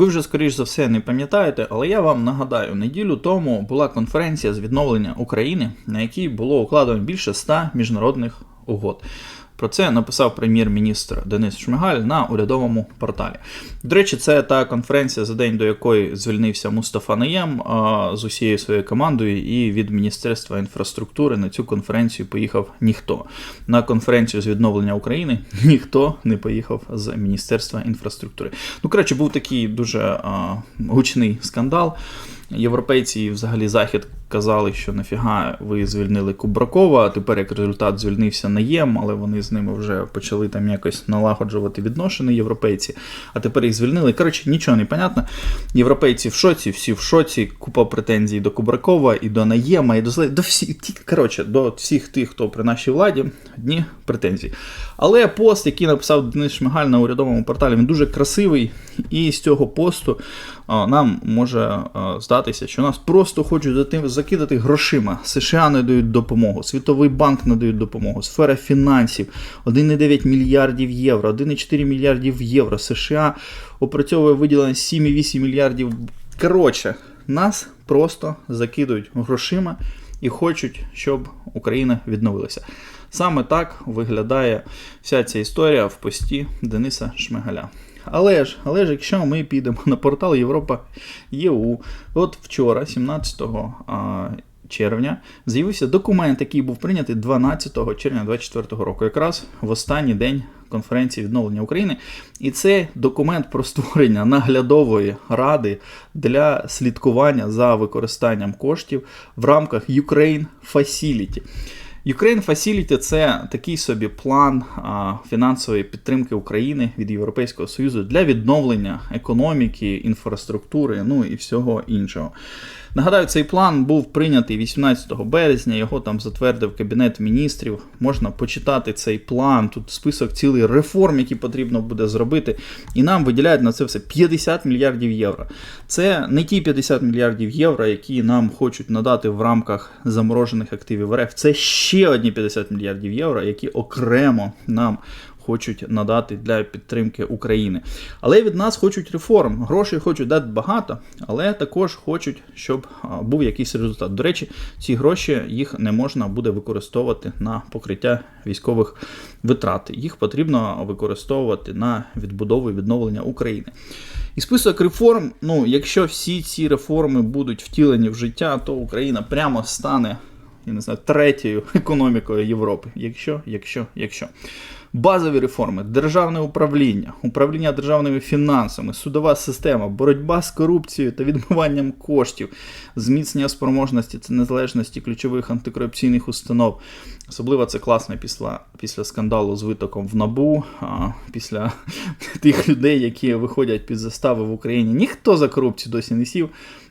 Ви вже, скоріш за все, не пам'ятаєте, але я вам нагадаю, неділю тому була конференція з відновлення України, на якій було укладено більше 100 міжнародних угод. Про це написав прем'єр-міністр Денис Шмигаль на урядовому порталі. До речі, це та конференція, за день до якої звільнився Мустафа Наєм з усією своєю командою, і від Міністерства інфраструктури на цю конференцію поїхав ніхто. На конференцію з відновлення України ніхто не поїхав з Міністерства інфраструктури. Ну, коротше, був такий дуже гучний скандал. Європейці і взагалі захід казали, що нафіга ви звільнили Кубракова, а тепер як результат звільнився Наєм, але вони з ними вже почали там якось налагоджувати відношення європейці, а тепер їх звільнили. Коротше, нічого не понятно. Європейці в шоці, всі в шоці, купа претензій до Кубракова, і до Наєма, і до Зле- до всіх, коротше, до всіх тих, хто при нашій владі, одні претензії. Але пост, який написав Денис Шмигаль на урядовому порталі, він дуже красивий, і з цього посту нам може а, здатися, що нас просто хочуть закидати грошима. США не дають допомогу, Світовий банк не дають допомогу, сфера фінансів 1,9 мільярдів євро, 1,4 мільярдів євро. США опрацьовує виділення 7,8 мільярдів. Коротше, нас просто закидують грошима і хочуть, щоб Україна відновилася. Саме так виглядає вся ця історія в пості Дениса Шмигаля. Але ж, але ж, якщо ми підемо на портал Європа ЄУ, от вчора, 17 а, червня, з'явився документ, який був прийнятий 12 червня 2024 року, якраз в останній день конференції відновлення України. І це документ про створення наглядової ради для слідкування за використанням коштів в рамках Ukraine Facility. Ukraine Facility – це такий собі план фінансової підтримки України від Європейського Союзу для відновлення економіки, інфраструктури, ну і всього іншого. Нагадаю, цей план був прийнятий 18 березня. Його там затвердив Кабінет міністрів. Можна почитати цей план. Тут список цілий реформ, які потрібно буде зробити. І нам виділяють на це все 50 мільярдів євро. Це не ті 50 мільярдів євро, які нам хочуть надати в рамках заморожених активів РФ. Це ще одні 50 мільярдів євро, які окремо нам хочуть надати для підтримки України. Але від нас хочуть реформ. Грошей хочуть дати багато, але також хочуть, щоб був якийсь результат. До речі, ці гроші їх не можна буде використовувати на покриття військових витрат. Їх потрібно використовувати на відбудову і відновлення України. І список реформ, ну, якщо всі ці реформи будуть втілені в життя, то Україна прямо стане я не знаю, третьою економікою Європи. Якщо, якщо, якщо. Базові реформи, державне управління, управління державними фінансами, судова система, боротьба з корупцією та відмиванням коштів, зміцнення спроможності та незалежності ключових антикорупційних установ. Особливо це класно після, після скандалу з витоком в НАБУ, а, після тих людей, які виходять під застави в Україні. Ніхто за корупцію досі не сів.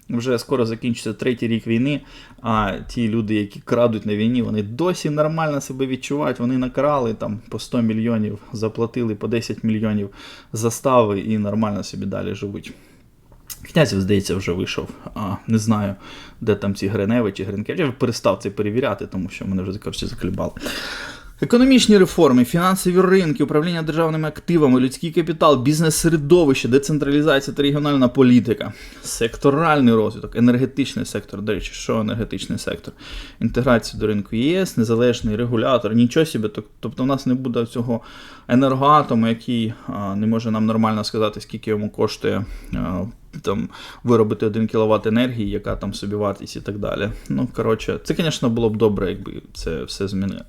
Вже скоро закінчиться третій рік війни, а ті люди, які крадуть на війні, вони досі нормально себе відчувають. Вони накрали там по 100 мільйонів, заплатили по 10 мільйонів застави і нормально собі далі живуть. Князів, здається, вже вийшов. А, Не знаю, де там ці Гриневи чи Гринкевич. Я вже перестав це перевіряти, тому що мене вже коротше, заклібали. Економічні реформи, фінансові ринки, управління державними активами, людський капітал, бізнес-середовище, децентралізація та регіональна політика, секторальний розвиток, енергетичний сектор. До речі, що енергетичний сектор? Інтеграція до ринку ЄС, незалежний регулятор, нічого собі. Тобто, в нас не буде цього енергоатому, який не може нам нормально сказати, скільки йому коштує. Там виробити 1 кВт енергії, яка там собі вартість і так далі. Ну, коротше, це, звісно, було б добре, якби це все змінило.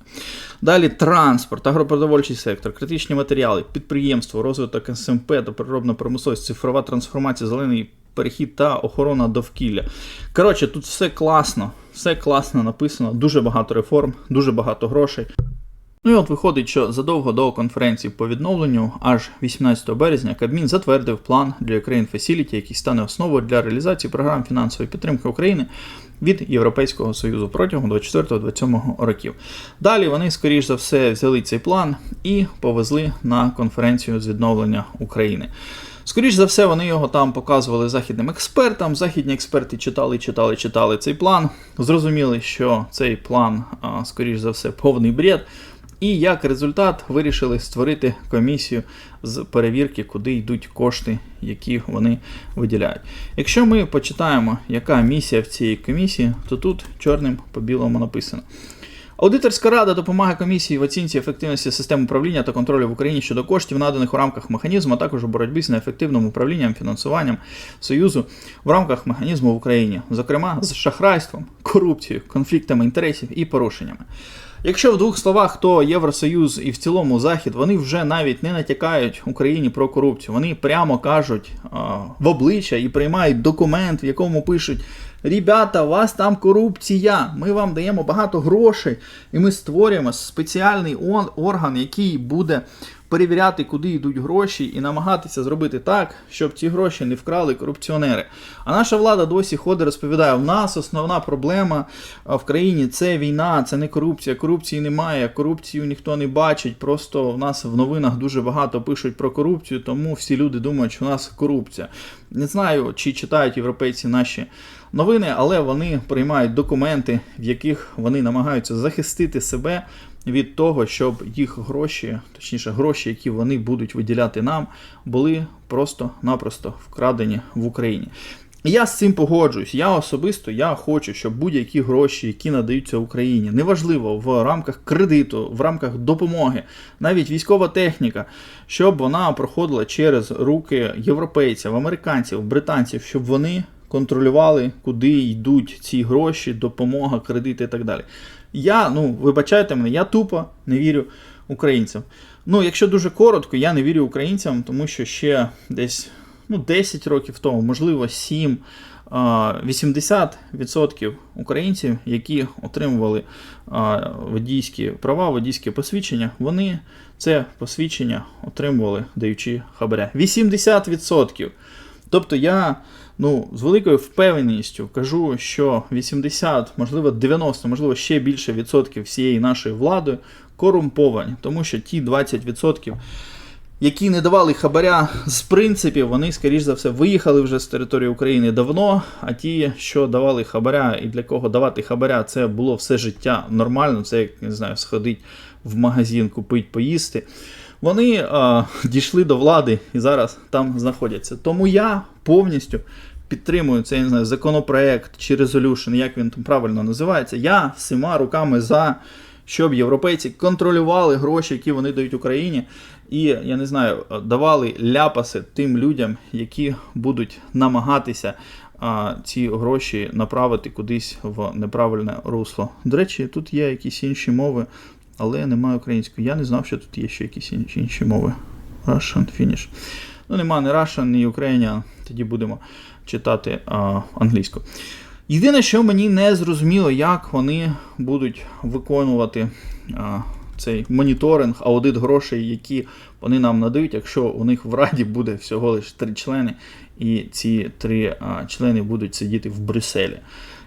Далі транспорт, агропродовольчий сектор, критичні матеріали, підприємство, розвиток СМП та переробна промисловість, цифрова трансформація, зелений перехід та охорона довкілля. Коротше, тут все класно, все класно написано, дуже багато реформ, дуже багато грошей. Ну і от виходить, що задовго до конференції по відновленню, аж 18 березня, Кабмін затвердив план для Ukraine Facility, який стане основою для реалізації програм фінансової підтримки України від Європейського Союзу протягом 24-27 років. Далі вони, скоріш за все, взяли цей план і повезли на конференцію з відновлення України. Скоріш за все, вони його там показували західним експертам. Західні експерти читали, читали, читали цей план. Зрозуміли, що цей план, скоріш за все, повний бред. І як результат вирішили створити комісію з перевірки, куди йдуть кошти, які вони виділяють. Якщо ми почитаємо, яка місія в цій комісії, то тут чорним по білому написано. Аудиторська рада допомагає комісії в оцінці ефективності систем управління та контролю в Україні щодо коштів, наданих у рамках механізму, а також у боротьбі з неефективним управлінням фінансуванням Союзу в рамках механізму в Україні, зокрема з шахрайством, корупцією, конфліктами інтересів і порушеннями. Якщо в двох словах, то Євросоюз і в цілому Захід вони вже навіть не натякають Україні про корупцію. Вони прямо кажуть в обличчя і приймають документ, в якому пишуть: Ребята, у вас там корупція. Ми вам даємо багато грошей, і ми створюємо спеціальний орган, який буде перевіряти, куди йдуть гроші, і намагатися зробити так, щоб ці гроші не вкрали корупціонери. А наша влада досі ходить, розповідає: у нас основна проблема в країні це війна, це не корупція. Корупції немає, корупцію ніхто не бачить. Просто в нас в новинах дуже багато пишуть про корупцію, тому всі люди думають, що у нас корупція. Не знаю, чи читають європейці наші новини, але вони приймають документи, в яких вони намагаються захистити себе від того, щоб їх гроші, точніше, гроші, які вони будуть виділяти нам, були просто-напросто вкрадені в Україні. Я з цим погоджуюсь. Я особисто я хочу, щоб будь-які гроші, які надаються Україні, неважливо в рамках кредиту, в рамках допомоги, навіть військова техніка, щоб вона проходила через руки європейців, американців, британців, щоб вони контролювали, куди йдуть ці гроші, допомога, кредити і так далі. Я, ну, вибачайте мене, я тупо не вірю українцям. Ну, якщо дуже коротко, я не вірю українцям, тому що ще десь ну, 10 років тому, можливо, 7, 80% українців, які отримували водійські права, водійське посвідчення, вони це посвідчення отримували, даючи хабаря. 80%. Тобто я ну, з великою впевненістю кажу, що 80, можливо, 90, можливо, ще більше відсотків всієї нашої влади корумповані, тому що ті 20%, які не давали хабаря з принципів, вони, скоріш за все, виїхали вже з території України давно. А ті, що давали хабаря, і для кого давати хабаря, це було все життя нормально. Це як не знаю, сходить в магазин, купить, поїсти. Вони а, дійшли до влади і зараз там знаходяться. Тому я повністю підтримую цей не знаю, законопроект чи резолюшн, як він там правильно називається. Я всіма руками за, щоб європейці контролювали гроші, які вони дають Україні, і я не знаю, давали ляпаси тим людям, які будуть намагатися. А ці гроші направити кудись в неправильне русло. До речі, тут є якісь інші мови, але немає української. Я не знав, що тут є ще якісь інші, інші мови. Russian, Finnish. Ну, нема ні Russian, ні Ukrainian, тоді будемо читати а, англійську. Єдине, що мені не зрозуміло, як вони будуть виконувати а, цей моніторинг, аудит грошей, які вони нам надають, якщо у них в Раді буде всього лише три члени, і ці три а, члени будуть сидіти в Брюсселі.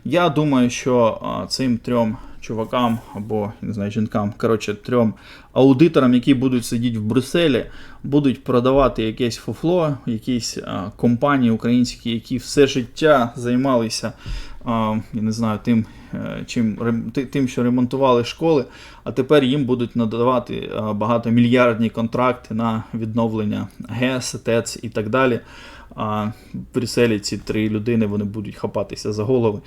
Я думаю, що а, цим трьом чувакам або не знаю, жінкам, коротше, трьом аудиторам, які будуть сидіти в Брюсселі, будуть продавати якесь фуфло, якісь а, компанії українські, які все життя займалися. Я не знаю, тим, е, чим тим, що ремонтували школи, а тепер їм будуть надавати багатомільярдні контракти на відновлення ГЕС, ТЕЦ і так далі. А в Брюсселі ці три людини вони будуть хапатися за голови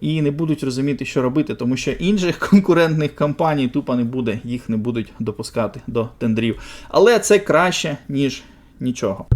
і не будуть розуміти, що робити, тому що інших конкурентних компаній тупо не буде, їх не будуть допускати до тендрів. Але це краще, ніж нічого.